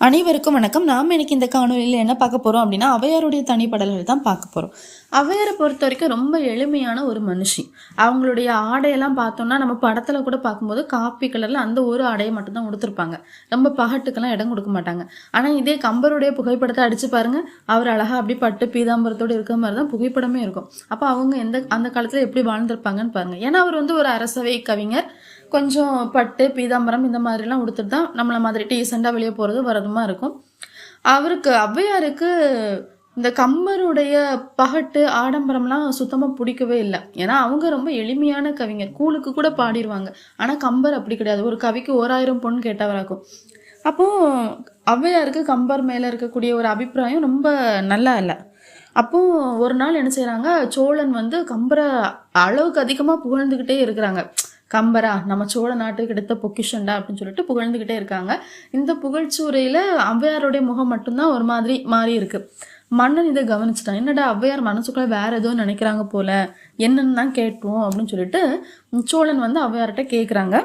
அனைவருக்கும் வணக்கம். நாம் எனக்கு இந்த காணொலியில் என்ன பார்க்க போகிறோம் அப்படின்னா அவையாருடைய தனிப்படல்கள் தான் பார்க்க போகிறோம் அவையாரை பொறுத்த வரைக்கும் ரொம்ப எளிமையான ஒரு மனுஷி. அவங்களுடைய ஆடையெல்லாம் பார்த்தோம்னா நம்ம படத்தில் கூட பார்க்கும்போது காப்பி கலரில் அந்த ஒரு ஆடையை மட்டும்தான் கொடுத்துருப்பாங்க ரொம்ப பகட்டுக்கெல்லாம் இடம் கொடுக்க மாட்டாங்க. ஆனால் இதே கம்பருடைய புகைப்படத்தை அடித்து பாருங்க. அவர் அழகாக அப்படி பட்டு பீதாம்பரத்தோடு இருக்கிற மாதிரி தான் புகைப்படமே இருக்கும். அப்போ அவங்க எந்த அந்த காலத்தில் எப்படி வாழ்ந்திருப்பாங்கன்னு பாருங்க. ஏன்னா அவர் வந்து ஒரு அரசவை கவிஞர். கொஞ்சம் பட்டு பீதாம்பரம் இந்த மாதிரிலாம் உடுத்துட்டு தான் நம்மளை மாதிரி டீசெண்டாக வெளியே போகிறது வரது வரதுமா இருக்கும். அவருக்கு ஔவையாருக்கு இந்த கம்பருடைய பகட்டு ஆடம்பரம்லாம் சுத்தமாக பிடிக்கவே இல்லை. ஏன்னா அவங்க ரொம்ப எளிமையான கவிஞர். கூலுக்கு கூட பாடிடுவாங்க ஆனால் கம்பர் அப்படி கிடையாது. ஒரு கவிக்கு ஓராயிரம் பொண்ணு கேட்டவராக்கும். அப்போது ஔவையாருக்கு கம்பர் மேலே இருக்கக்கூடிய ஒரு அபிப்பிராயம் ரொம்ப நல்லா இல்லை. அப்போ ஒரு நாள் என்ன செய்கிறாங்க சோழன் வந்து கம்பரை அளவுக்கு அதிகமாக புகழ்ந்துக்கிட்டே இருக்கிறாங்க. கம்பரா நம்ம சோழ நாட்டுக்கு கிடைத்த பொக்கிஷன்டா அப்படின்னு சொல்லிட்டு புகழ்ந்துக்கிட்டே இருக்காங்க. இந்த புகழ்ச்சூரையில் ஔவையாருடைய முகம் மட்டும்தான் ஒரு மாதிரி மாறி இருக்கு. மன்னன் இதை கவனிச்சிட்டான். என்னடா ஔவையார் மனசுக்குள்ள வேற ஏதோ நினைக்கிறாங்க போல. என்னன்னு தான் கேட்டுவோம் அப்படின்னு சொல்லிட்டு சோழன் வந்து ஔவையார்கிட்ட கேட்குறாங்க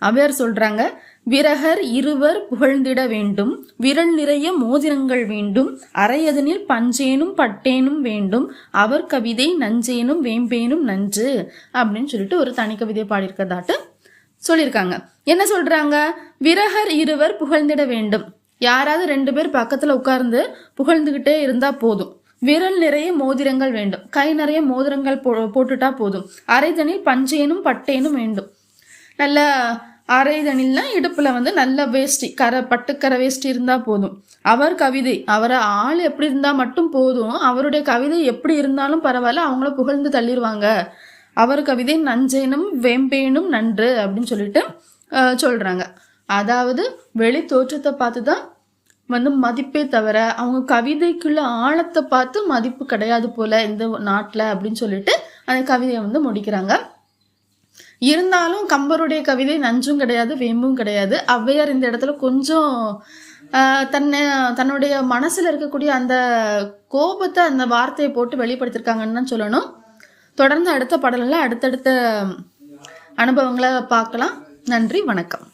அவையார் சொல்றாங்க விரகர் இருவர் புகழ்ந்திட வேண்டும் விரல் நிறைய மோதிரங்கள் வேண்டும் அரையதனில் பஞ்சேனும் பட்டேனும் வேண்டும் அவர் கவிதை நஞ்சேனும் வேம்பேனும் நஞ்சு அப்படின்னு சொல்லிட்டு ஒரு தனி கவிதை பாடியிருக்கதாட்டு சொல்லியிருக்காங்க. என்ன சொல்றாங்க? விரகர் இருவர் புகழ்ந்திட வேண்டும். யாராவது ரெண்டு பேர் பக்கத்துல உட்கார்ந்து புகழ்ந்துகிட்டே இருந்தா போதும். விரல் நிறைய மோதிரங்கள் வேண்டும். கை நிறைய மோதிரங்கள் போ போட்டுட்டா போதும். அரைதனில் பஞ்சேனும் பட்டேனும் வேண்டும். நல்ல அரைதனில்னா இடுப்பில் வந்து நல்ல வேஷ்டி கரை பட்டுக்கரை வேஷ்டி இருந்தால் போதும். அவர் கவிதை அவரை ஆள் எப்படி இருந்தால் மட்டும் போதும். அவருடைய கவிதை எப்படி இருந்தாலும் பரவாயில்ல அவங்கள புகழ்ந்து தள்ளிடுவாங்க அவர் கவிதை நஞ்சேனும் வேம்பேனும் நன்று அப்படின்னு சொல்லிட்டு சொல்கிறாங்க அதாவது வெளி தோற்றத்தை பார்த்து தான் வந்து மதிப்பே தவிர அவங்க கவிதைக்குள்ள ஆழத்தை பார்த்து மதிப்பு கிடையாது போல இந்த நாட்டில் அப்படின்னு சொல்லிட்டு அந்த கவிதையை வந்து முடிக்கிறாங்க. இருந்தாலும் கம்பருடைய கவிதை நஞ்சும் கிடையாது வேம்பும் கிடையாது. ஔவையார் இந்த இடத்துல கொஞ்சம் தன்னை தன்னுடைய மனசில் இருக்கக்கூடிய அந்த கோபத்தை அந்த வார்த்தையை போட்டு வெளிப்படுத்திருக்காங்கன்னு தான் சொல்லணும். தொடர்ந்து அடுத்த பாடலில் அடுத்தடுத்த அனுபவங்களை பார்க்கலாம். நன்றி வணக்கம்.